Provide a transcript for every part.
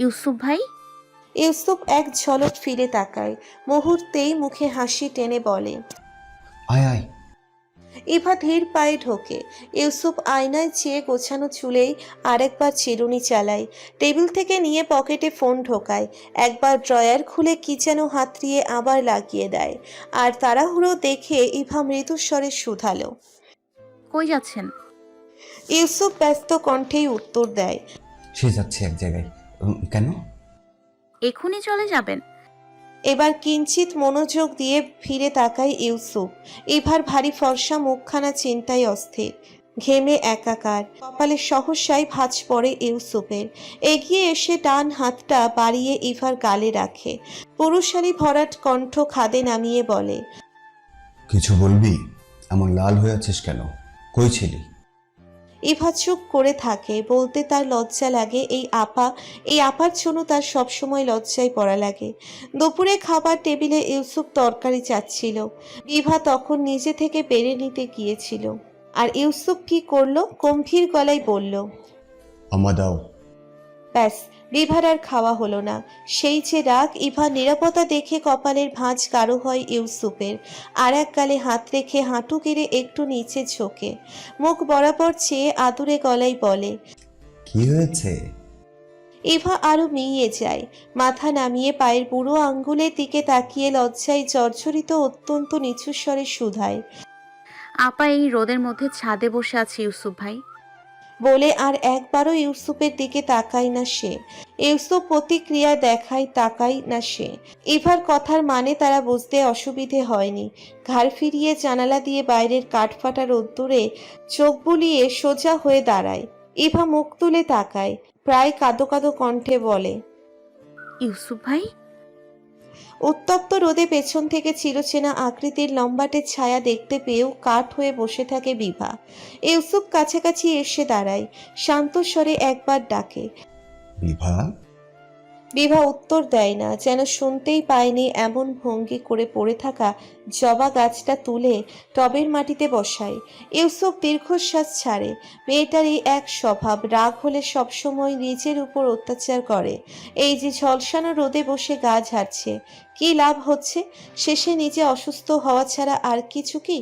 ইউসুফ ভাই? ইউসুফ এক ঝলক ফিরে তাকায় মুহূর্তেই মুখে হাসি টেনে বলে। আয় আয়। ইভা ধীর পায়ে ঢোকে। ইউসুফ আয়নায় চেয়ে গোছানো চুলেই আরেকবার চিরুনি চালায়। টেবিল থেকে নিয়ে পকেটে ফোন ঢোকায়। একবার ড্রয়ার খুলে কি যেন হাতড়িয়ে আবার লাগিয়ে দেয়। আর তাড়াহুড়ো দেখে ইভা মৃদুস্বরে শুধালো। কই যাচ্ছেন? ইউসুফ ব্যস্ত কণ্ঠেই উত্তর দেয়। সে যাচ্ছে এক জায়গায়। উম, কেন? এখনই চলে যাবেন। এবার কিঞ্চিত মনোযোগ দিয়ে ফিরে তাকায় ইউসুফ। এবার ভারী ফর্সা মুখখানা চিন্তায় অস্থির। ঘেমে একাকার। কপালে সহসায় ভাঁজ পড়ে ইউসুফের। এগিয়ে এসে ডান হাতটা বাড়িয়ে ইভার গালে রাখে। পুরুষালী ভরাট কণ্ঠ খাদে নামিয়ে বলে কিছু বলবি? এমন লাল হয়ে আছিস কেন? কই ছিলি? ইভা চুপ করে থাকে। বলতে তার লজ্জা লাগে এই আপা এই আপার জন্য তার সবসময় লজ্জায় পড়া লাগে। দুপুরে খাবার টেবিলে ইউসুফ তরকারি চাচ্ছিল। বিভা তখন নিজে থেকে পেরে নিতে গিয়েছিল। আর ইউসুফ কি করল? গম্ভীর গলায় বলল আমা দাও ব্যাস বিভার আর খাওয়া হলো না। সেই যে রাগ ইভা নিরাপত্তা দেখে কপালের ভাঁজ গাঢ় হয় ইউসুফের। আর এক গালে হাত রেখে হাঁটু কেড়ে একটু নিচে ঝোঁকে। মুখ বরাবর চেয়ে আদুরে গলায় বলে কি হয়েছে? ইভা আরও মিইয়ে যায়। মাথা নামিয়ে পায়ের বুড়ো আঙ্গুলের দিকে তাকিয়ে লজ্জায় জর্জরিত অত্যন্ত নিচু স্বরে শুধায়। আপা এই রোদের মধ্যে ছাদে বসে আছে ইউসুফ ভাই। বলে আর একবারও ইউসুফের দিকে তাকায় না সে। ইউসুফ প্রতিক্রিয়া দেখায় তাকায় না সে। ইভার কথার মানে তারা বুঝতে অসুবিধে হয়নি। ঘাড় ফিরিয়ে জানালা দিয়ে বাইরের কাঠফাটা রোদ্দুরে চোখ বুলিয়ে সোজা হয়ে দাঁড়ায়। ইভা মুখ তুলে তাকায়, প্রায় কাদো কাদো কণ্ঠে বলে, ইউসুফ ভাই উত্তপ্ত রোদে পেছন থেকে চিরচেনা আকৃতির লম্বাটের ছায়া দেখতে পেয়েও কাঠ হয়ে বসে থাকে বিভা। ইউসুফ কাছাকাছি এসে দাঁড়ায় শান্ত স্বরে একবার ডাকে। বিভা? বিভা উত্তর দেয় না, যেন শুনতেই পায়নি এমন ভঙ্গি করে পড়ে থাকা জবা গাছটা তুলে টবের মাটিতে বসায়। ইউসুফ দীর্ঘশ্বাস ছাড়ে, মেয়েটার এই এক স্বভাব রাগ হলে সবসময় নিজের উপর অত্যাচার করে। এই যে ঝলসানো রোদে বসে গা ঝাড়ছে, কি লাভ হচ্ছে? শেষে নিজে অসুস্থ হওয়া ছাড়া আর কিছু কি?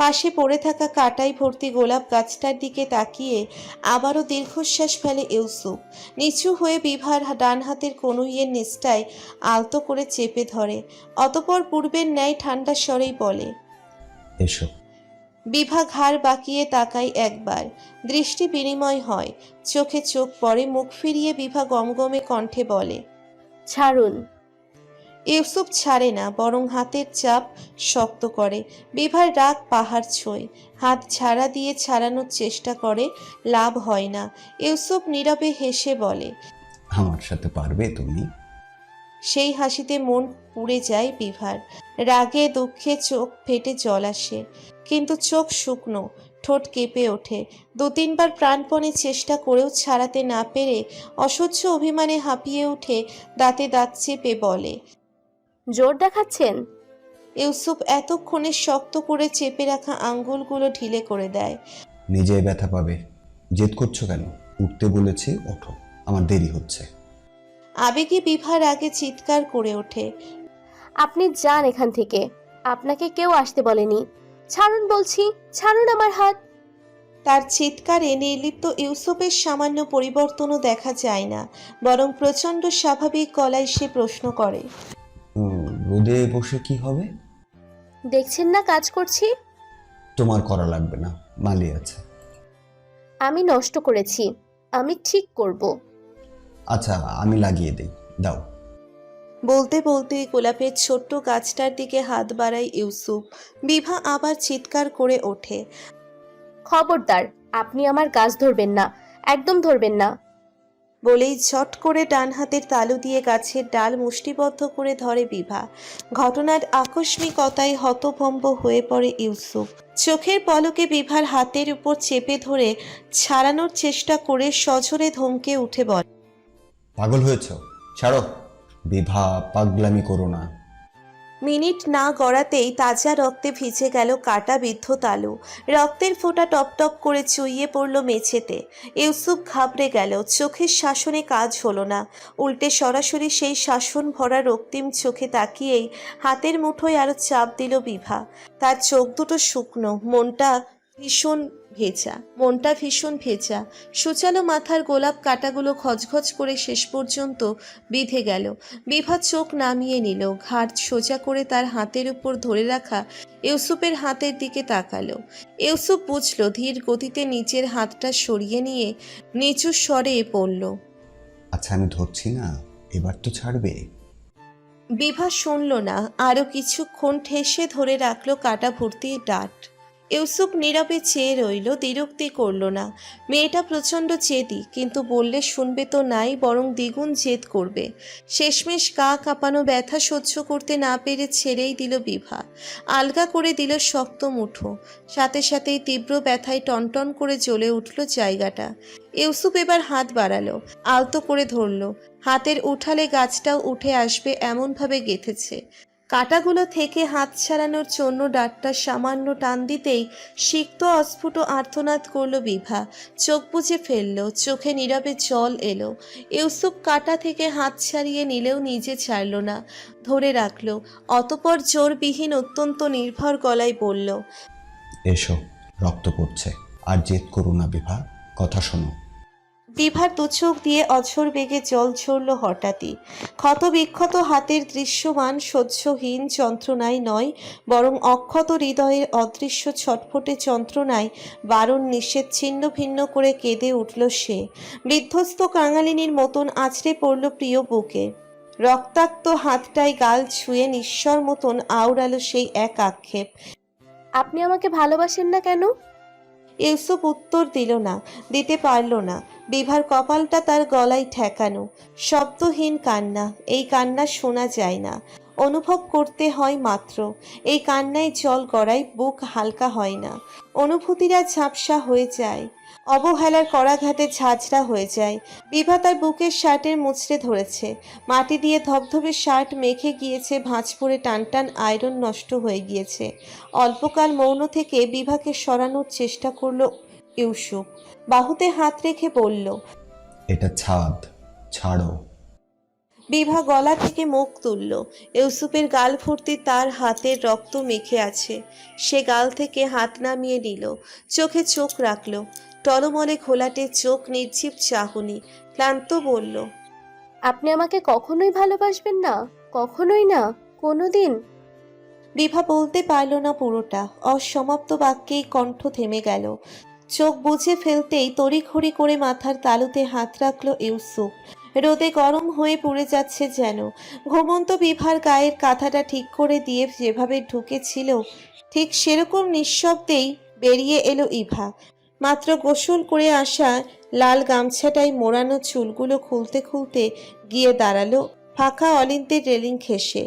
পাশে পড়ে থাকা কাটাই ভর্তি গোলাপ গাছটার দিকে তাকিয়ে আবারও দীর্ঘশ্বাস ফেলে ইউসুফ। নিচু হয়ে বিভার ডান হাতের কনুইয়ের নিচটায় আলতো করে চেপে ধরে অতপর পূর্বের ন্যায় ঠান্ডা স্বরেই বলে এসো। বিভা ঘাড় বাঁকিয়ে তাকায় একবার দৃষ্টি বিনিময় হয় চোখে চোখ পড়ে মুখ ফিরিয়ে বিভা গমগমে কণ্ঠে বলে ছাড়ুন। ইউসুফ ছাড়ে না বরং হাতের চাপ শক্ত করে বিভার রাগ পাহাড় ছোঁয় হাত ছাড়া দিয়ে ছাড়ানোর চেষ্টা করে লাভ হয় না ইউসুফ নীরবে হেসে বলে আমার সাথে পারবে তুমি। সেই হাসিতে মন পুড়ে যায় বিভার। রাগে দুঃখে চোখ ফেটে জল আসে কিন্তু চোখ শুকনো ঠোঁট কেঁপে ওঠে। দু তিনবার প্রাণপণে চেষ্টা করেও ছাড়াতে না পেরে অসহ্য অভিমানে হাঁপিয়ে উঠে দাঁতে দাঁত চেপে বলে জোর দেখাচ্ছেন? ইউসুফ এতক্ষণে শক্ত করে চেপে রাখা আঙ্গুলগুলো ঢিলে করে দেয়। নিজে ব্যথা পাবে। জেদ করছ কেন? উঠতে বলেছি ওঠো। আমার দেরি হচ্ছে। আবেগে বিভার আগে চিৎকার করে ওঠে। আপনি যান এখান থেকে। আপনাকে কেউ আসতে বলেনি। ছাড়ুন বলছি ছাড়ুন আমার হাত। তার চিৎকারে নির্লিপ্ত ইউসুফের সামান্য পরিবর্তনও দেখা যায় না বরং প্রচণ্ড স্বাভাবিক গলায় সে প্রশ্ন করে। উম, রোদে বসে কি হবে? দেখছেন না কাজ করছি? তোমার করা লাগবে না মালি আছে। আমি নষ্ট করেছি। আমি ঠিক করব। আচ্ছা আমি লাগিয়ে দেই। দাও। বলতে বলতে গোলাপের ছোট্ট গাছটার দিকে হাত বাড়ায় ইউসুফ। বিভা আবার চিৎকার করে ওঠে। খবরদার আপনি আমার গাছ ধরবেন না একদম ধরবেন না। বলেই ঝট করে ডান হাতের তালু দিয়ে গাছের ডাল মুষ্টিবদ্ধ করে ধরে বিভা। ঘটনার আকস্মিকতায় হতভম্ব হয়ে পড়ে ইউসুফ। চোখের পলকে বিভার হাতের উপর চেপে ধরে ছাড়ানোর চেষ্টা করে সজোরে ধমকে উঠে বলে পাগল হয়েছ? ছাড়ো। বিভা, পাগলামি করো না। মিনিট না গড়াতেই তাজা রক্তে ভিজে গেল কাটা বিদ্ধ তালু। রক্তের ফোঁটা টপ টপ করে চুইয়ে পড়ল মেঝেতে। ইউসুফ ঘাবড়ে গেল। চোখের শাসনে কাজ হলো না। উল্টে সরাসরি সেই শাসন ভরা রক্তিম চোখে তাকিয়েই হাতের মুঠোয় আরও চাপ দিল বিভা। তার চোখ দুটো শুকনো, মনটা ভীষণ ভেজা মনটা ভীষণ ভেজা। সুচালো মাথার গোলাপ কাটাগুলো খচখচ করে শেষ পর্যন্ত বিধে গেল। বিভা চোখ নামিয়ে নিল। ঘাট সোজা করে তার হাতের উপর ধরে রাখা ইউসুফের হাতের দিকে তাকালো। ইউসুফ বুঝল ধীর গতিতে নিচের হাতটা সরিয়ে নিয়ে নিচু স্বরে পড়ল আচ্ছা আমি ধরছি না এবার তো ছাড়বে। বিভা শুনল না আরও কিছুক্ষণ ঠেসে ধরে রাখল কাটা ভর্তি ডাট। ইউসুফ নীরবে চেয়ে রইল দ্বিরুক্তি করল না। মেয়েটা প্রচণ্ড জেদি কিন্তু বললে শুনবে তো নাই, বরং দ্বিগুণ জেদ করবে। শেষমেশ গা কাঁপানো ব্যথা সহ্য করতে না পেরে ছেড়েই দিল বিভা। আলগা করে দিল শক্ত মুঠো। সাথে সাথেই তীব্র ব্যথায় টনটন করে জ্বলে উঠল জায়গাটা। ইউসুফ এবার হাত বাড়ালো, আলতো করে ধরল। হাতের উঠালে গাছটাও উঠে আসবে, এমনভাবে গেঁথেছে। কাটাগুলো থেকে হাত ছাড়ানোর জন্য ডাটটা সামান্য টান দিতেই সিক্ত অস্ফুট আর্তনাদ করল বিভা। চোখ বুজে ফেলল, চোখে নীরবে জল এলো। ইউসুফ কাটা থেকে হাত ছাড়িয়ে নিলেও নিজে ছাড়ল না। ধরে রাখল, অতপর জোরবিহীন অত্যন্ত নির্ভর গলায় বলল, এসো, রক্ত পড়ছে, আর জেদ করো না বিভা, কথা শোনো। বিভার দু চোখ দিয়ে অঝোর বেগে জল ঝরল হঠাৎই। ক্ষত বিক্ষত হাতের দৃশ্যমান, সহ্যহীন যন্ত্রণায় নয়, বরং অক্ষত হৃদয়ের অদৃশ্য ছটফটে যন্ত্রণায় বারণ নিষেধ ছিন্ন ভিন্ন করে কেঁদে উঠল সে। বিধ্বস্ত কাঙালিনীর মতন আছড়ে পড়ল প্রিয় বুকে। রক্তাক্ত হাতটায় গাল ছুঁয়ে নিঃস্বর মতন আওড়ালো সেই এক আক্ষেপ। আপনি আমাকে ভালোবাসেন না কেন? ইউসুফ উত্তর দিল না, দিতে পারল না। বিভার কপালটা তার গলায় ঠেকানো। শব্দহীন কান্না, এই কান্না শোনা যায় না। অনুভব করতে হয় মাত্র, এই কান্নায় জল গড়ায় বুক হালকা হয় না। অনুভূতিরা ঝাপসা হয়ে যায়। অবহেলার করাঘাতে ঝাঁঝরা হয়ে যায়। বিভা তার বুকের শার্টের মুচড়ে ধরেছে। মাটি দিয়ে ধবধবে শার্ট মেখে গিয়েছে ভাঁজ পড়ে টানটান আয়রন নষ্ট হয়ে গিয়েছে। অল্পকাল মৌন থেকে বিভাকে সরানোর চেষ্টা করল ইউসুফ। বাহুতে হাত রেখে বলল এটা ছাদ ছাড়ো। বিভা গলা থেকে মুখ তুলল। ইউসুফের গাল ভর্তি তার হাতের রক্ত মেখে আছে। সে গাল থেকে হাত নামিয়ে নিল। চোখে চোখ রাখল। টলমলে ঘোলাটে চোখ নির্জীব চাহনি। ক্লান্ত বলল আপনি আমাকে কখনোই ভালোবাসবেন না কখনোই না কোনোদিন। বিভা বলতে পারল না পুরোটা। অসমাপ্ত বাক্যেই কণ্ঠ থেমে গেল। চোখ বুঝে ফেলতেই তড়িঘড়ি করে মাথার তালুতে হাত রাখল ইউসুফ। রোদে গরম হয়ে পড়ে যাচ্ছে যেন। ঘুমন্ত বিভার গায়ের কাঁথাটা ঠিক করে দিয়ে যেভাবে ঢুকেছিল ঠিক সেরকম নিঃশব্দেই বেরিয়ে এলো ইভা। মাত্র গোসল করে আসা লাল গামছাটাই মোড়ানো চুলগুলো খুলতে খুলতে গিয়ে দাঁড়াল ফাঁকা অলিন্দের রেলিং ঘেঁষে।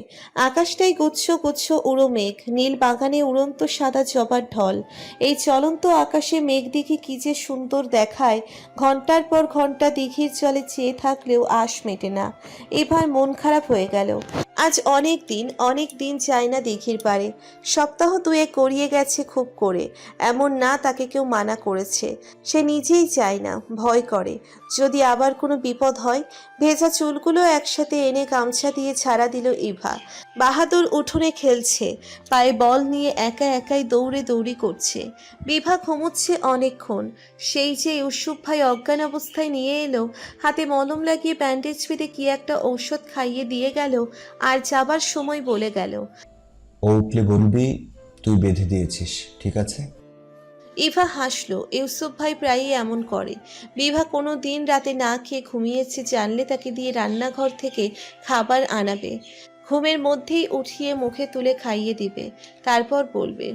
আকাশটাই গুচ্ছ গুচ্ছ উড়ো মেঘ, নীল বাগানে উড়ন্ত সাদা জবার ঢল। এই চলন্ত আকাশে মেঘ দিঘি কি যে সুন্দর দেখায়, ঘণ্টার পর ঘণ্টা দিঘির জলে চেয়ে থাকলেও আশ মেটে না। এবার মন খারাপ হয়ে গেল। আজ অনেক দিন অনেক দিন চাই না দিঘির পারে। সপ্তাহ দুয়ে করিয়ে গেছে খুব করে। এমন না তাকে কেউ মানা করেছে। সে নিজেই চায় না, ভয় করে। যদি আবার কোনো বিপদ হয়, ভেজা চুলগুলো একসাথে এনে গামছা দিয়ে ছাড়া দিল ইভা। বাহাদুর উঠোনে খেলছে পায়ে বল নিয়ে একা একাই দৌড়ে দৌড়ি করছে। বিভা ঘুমোচ্ছে অনেকক্ষণ। সেই যে ইউসুফ ভাই অজ্ঞান অবস্থায় নিয়ে এলো হাতে মলম লাগিয়ে ব্যান্ডেজ বেঁধে কি একটা ঔষধ খাইয়ে দিয়ে গেল আর যাবার সময় বলে গেল। ও উঠলে বলবি তুই বেঁধে দিয়েছিস ঠিক আছে? ইভা হাসলো ইউসুফ ভাই প্রায়ই এমন করে। বিভা কোনো দিন রাতে না খেয়ে ঘুমিয়েছে জানলে তাকে দিয়ে রান্নাঘর থেকে খাবার আনাবে। ঘুমের মধ্যেই উঠিয়ে মুখে তুলে খাইয়ে দিবে। তারপর বলবে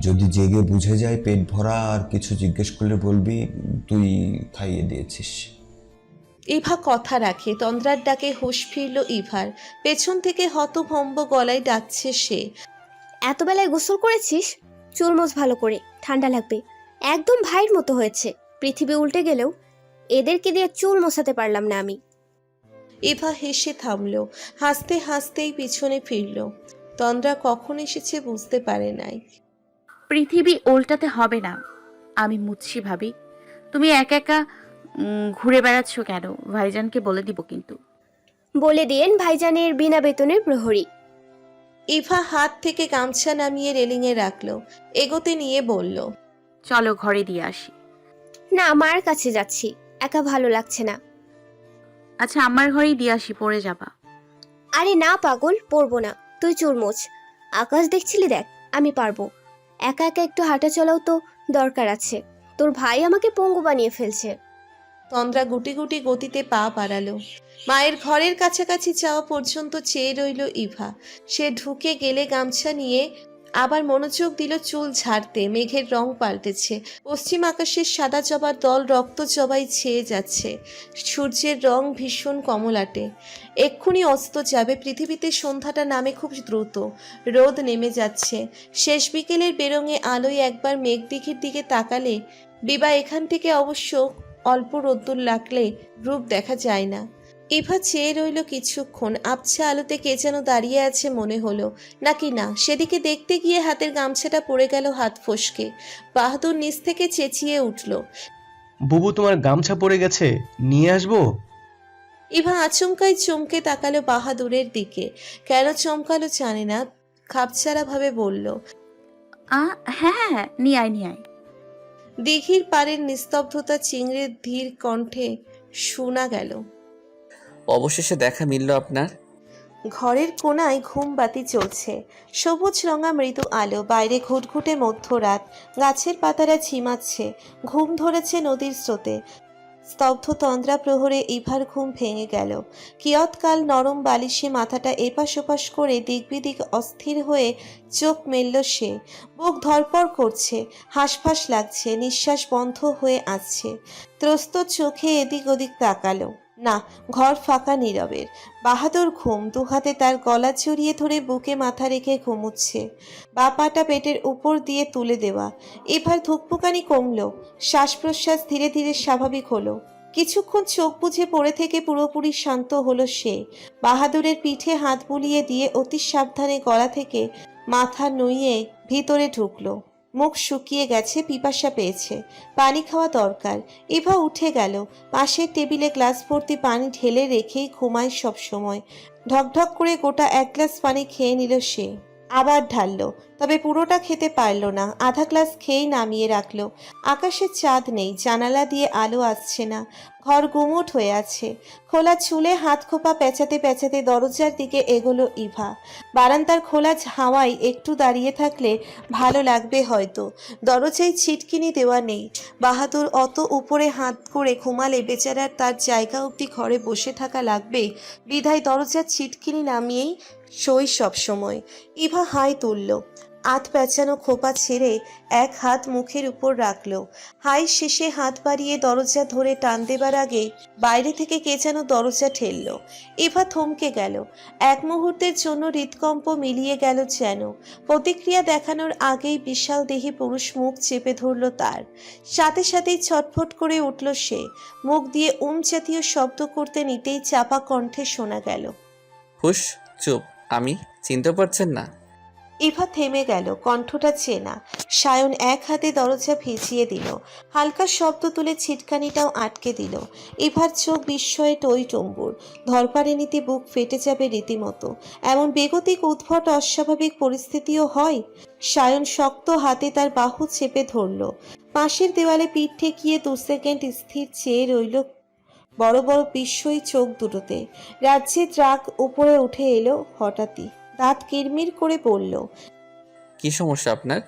যদি জেগে বুঝে যায় পেট ভরা আর কিছু জিজ্ঞেস করলে বলবি তুই খাইয়ে দিয়েছিস। ইভা কথা রাখে। তন্দ্রার ডাকে হুঁশ ফিরল ইভার। পেছন থেকে হতভম্ব গলায় ডাকছে সে এত বেলায় গোসল করেছিস? চুলমোজ ভালো করে ঠান্ডা লাগবে। একদম ভাইয়ের মতো হয়েছে। পৃথিবী উল্টে গেলেও এদেরকে দিয়ে চুল মোছাতে পারলাম না আমি। ইভা হেসে থামল। হাসতে হাসতেই পিছনে ফিরল। তন্দ্রা কখন এসেছে বুঝতে পারে নাই। পৃথিবী উল্টাতে হবে না আমি মুচ্ছি ভাবি। তুমি একা একা উম, ঘুরে বেড়াচ্ছ কেন? ভাইজানকে বলে দিব কিন্তু। বলে দিয়েন ভাইজানের বিনা বেতনের প্রহরী। ইভা হাত থেকে গামছা নামিয়ে রেলিংয়ে রাখল। এগোতে নিয়ে বলল চলো ঘরে দিয়ে আসি। না মার কাছে যাচ্ছি। একা ভালো লাগছে না। আচ্ছা আমার ঘরেই দিয়ে আসি পড়ে যাবা। আরে না পাগল পড়ব না। তুই চুরমোচ। আকাশ দেখছিলি দেখ আমি পারব। একা একা একটু হাঁটা চলাও তো দরকার আছে। তোর ভাই আমাকে পঙ্গু বানিয়ে ফেলছে। তন্দ্রা গুটি গুটি গতিতে পা বাড়ালো। মায়ের ঘরের কাছাকাছি যাওয়া পর্যন্ত চেয়ে রইল ইভা। সে ঢুকে গেলে গামছা নিয়ে আবার মনোযোগ দিল চুল ঝাড়তে, মেঘের রং পাল্টেছে। পশ্চিম আকাশের সাদা জবার দল রক্ত জবাই ছেয়ে যাচ্ছে। সূর্যের রং ভীষণ কমলাটে। এক্ষুনি অস্ত যাবে পৃথিবীতে সন্ধ্যাটা নামে খুব দ্রুত। রোদ নেমে যাচ্ছে। শেষ বিকেলের বেরঙে আলোয় একবার মেঘদিঘির দিকে তাকালে বিবা এখান থেকে অবশ্য অল্প রোদ্দুর লাগলে রূপ দেখা যায় না। ইভা চেয়ে রইল কিছুক্ষণ আবছা আলোতে কে যেন দাঁড়িয়ে আছে মনে হলো। নাকি না সেদিকে দেখতে গিয়ে হাতের গামছাটা পড়ে গেল হাত ফসকে। বাহাদুর নিচ থেকে চেঁচিয়ে উঠল। বুবু তোমার গামছা পড়ে গেছে নিয়ে আসব? ইভা আচমকাই চমকে তাকালো বাহাদুরের দিকে। কেন চমকালো জানে না খাপছাড়া ভাবে বলল আ হ্যাঁ হ্যাঁ হ্যাঁ নিয়ে আয় নিয়ে আয়। দিঘির পাড়ের নিস্তব্ধতা চিংড়ির ধীর কণ্ঠে শোনা গেল। অবশেষে দেখা মিলল আপনার? ঘরের কোনায় ঘুমবাতি চলছে। সবুজ রঙা মৃদু আলো, বাইরে ঘুটঘুটে মধ্যরাত, গাছের পাতারা ঝিমাচ্ছে, ঘুম ধরেছে নদীর স্রোতে। স্তব্ধ তন্দ্রা প্রহরে ইভার ঘুম ভেঙে গেল। কিয়ৎকাল নরম বালিশে মাথাটা এপাশ ওপাশ করে দিকবিদিক অস্থির হয়ে চোখ মেলল সে। বুক ধরপড় করছে, হাঁসফাঁস লাগছে, নিঃশ্বাস বন্ধ হয়ে আসছে। ত্রস্ত চোখে এদিক ওদিক তাকালো। না, ঘর ফাঁকা নীরবের। বাহাদুর ঘুম দুহাতে তার গলা জড়িয়ে ধরে বুকে মাথা রেখে ঘুমুচ্ছে। বা পাটা পেটের উপর দিয়ে তুলে দেওয়া। এবার ধুকপুকানি কমল। শ্বাস প্রশ্বাস ধীরে ধীরে স্বাভাবিক হলো। কিছুক্ষণ চোখ বুঝে পড়ে থেকে পুরোপুরি শান্ত হলো সে। বাহাদুরের পিঠে হাত বুলিয়ে দিয়ে অতি সাবধানে গলা থেকে মাথা নুইয়ে ভিতরে ঢুকলো। মুখ শুকিয়ে গেছে, পিপাসা পেয়েছে। পানি খাওয়া দরকার। এভা উঠে গেল। পাশের টেবিলে গ্লাস ভর্তি পানি ঢেলে রেখেই ঘুমায় সব সময় ঢকঢক করে গোটা এক গ্লাস পানি খেয়ে নিল সে। আবার ঢাললো, তবে পুরোটা খেতে পারল না। আধা গ্লাস খেয়েই নামিয়ে রাখল। আকাশে চাঁদ নেই, জানালা দিয়ে আলো আসছে না। ঘর গুমোট হয়ে আছে। খোলা চুলে হাত খোপা পেঁচাতে পেঁচাতে দরজার দিকে এগোলো ইভা। বারান্দার খোলা হাওয়ায় একটু দাঁড়িয়ে থাকলে ভালো লাগবে হয়তো। দরজায় ছিটকিনি দেওয়া নেই। বাহাদুর অত উপরে হাত করে ঘুমালে বেচারার তার জায়গা অবধি ঘরে বসে থাকা লাগবে। বিধায় দরজার ছিটকিনি নামিয়েই সই সব সময়। ইভা হাই তুলল। আত পেঁচানো খোপা ছেড়ে এক হাত মুখের উপর রাখল। হাই শেষে হাত বাড়িয়ে দরজা ধরে টান দেবার আগে বাইরে থেকে কে যেন দরজা ঠেললো। ইভা থমকে গেল। এক মুহূর্তের জন্য হৃদকম্প মিলিয়ে গেল যেন। প্রতিক্রিয়া দেখানোর আগেই বিশাল দেহে পুরুষ মুখ চেপে ধরল তার। সাথে সাথেই ছটফট করে উঠল সে। মুখ দিয়ে উম জাতীয় শব্দ করতে নিতেই চাপা কণ্ঠে শোনা গেল। হুশ, চুপ। আমি? চিনতে পারছেন না। ইভা থেমে গেল, কণ্ঠটা চেনা। সায়ন এক হাতে দরজা ভিজিয়ে দিল। হালকা শব্দ তুলে ছিটকানিটাও আটকে দিল। ইভার চোখ বিস্ময়ে টই টম্বুর। ধরপারে নিতে বুক ফেটে যাবে রীতিমতো। এমন বেগতিক, উদ্ভট, অস্বাভাবিক পরিস্থিতিও হয়? সায়ন শক্ত হাতে তার বাহু চেপে ধরল। পাশের দেওয়ালে পিঠ ঠেকিয়ে দু সেকেন্ড স্থির চেয়ে রইল বড় বড় বিস্ময়ী চোখ দুটোতে। রাজ্যের রাগ উপরে উঠে এলো হঠাৎই। দাঁত কিরমির করে বলল কি সমস্যা আপনার?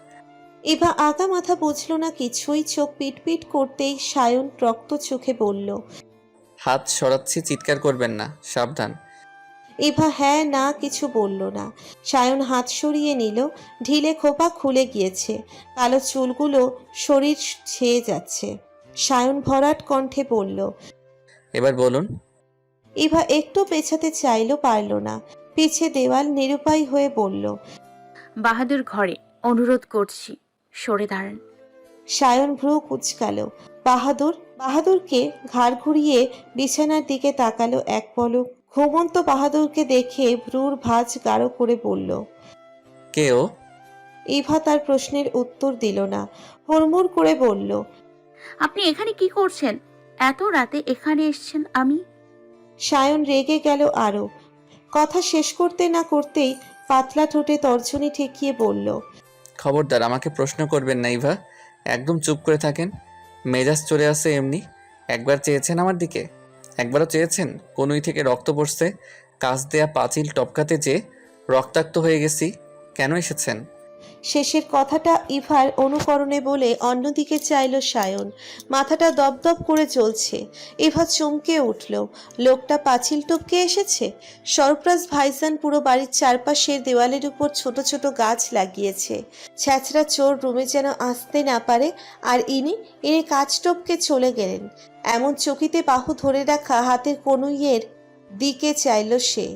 এভা আগা মাথা বুঝলো না কিছুই চোখ পিটপিট করতেই সায়ন রক্ত চোখে বলল হাত সরাচ্ছি চিৎকার করবেন না সাবধান। এভা হ্যাঁ না কিছু বলল না। সায়ন হাত সরিয়ে নিল ঢিলে খোপা খুলে গিয়েছে। কালো চুলগুলো শরীর ছেয়ে যাচ্ছে। সায়ন ভরাট কণ্ঠে বলল এবার বলুন। এভা একটু পেছাতে চাইলো পারল না। পিছে দেওয়াল নিরুপায় হয়ে বলল বাহাদুর ঘরে অনুরোধ করছি সরে দাঁড়ান। সায়ন ভ্রু কুচকালো। বাহাদুর বাহাদুরকে ঘাড় ঘুরিয়ে বিছানার দিকে তাকালো এক পলক। ঘুমন্ত বাহাদুরকে দেখে ভ্রুর ভাঁজ গাঢ় করে বলল কেও ইভা তার প্রশ্নের উত্তর দিল না। হুড়মুড় করে বলল আপনি এখানে কি করছেন? এত রাতে এখানে এসছেন আমি? সায়ন রেগে গেল আরও কথা শেষ করতে না করতেই পাতলা ঠোঁটে তর্জনী ঠেকিয়ে বলল খবরদার আমাকে প্রশ্ন করবেন না ইভা। একদম চুপ করে থাকেন। মেজাজ চলে আসে এমনি। একবার চেয়েছেন আমার দিকে? একবারও চেয়েছেন? কনুই থেকে রক্ত পড়ছে? কাজ দেয়া পাঁচিল টপকাতে যে রক্তাক্ত হয়ে গেছি কেন এসেছেন? শেষের কথাটা ইভার অনুকরণে বলে অন্যদিকে চাইল সায়ন। মাথাটা দপদপ করে চলছে ইভা চমকে উঠল। লোকটা পাঁচিল টপকে এসেছে? সরপ্রাজ ভাইজান পুরো বাড়ির চারপাশের দেওয়ালের উপর ছোট ছোট গাছ লাগিয়েছে। ছ্যাঁচড়া চোর রুমে যেন আসতে না পারে, আর ইনি ইনি কাজ টপকে চলে গেলেন। এমন চকিতে বাহু ধরে রাখা হাতের কনুইয়ের দিকে চাইল সে।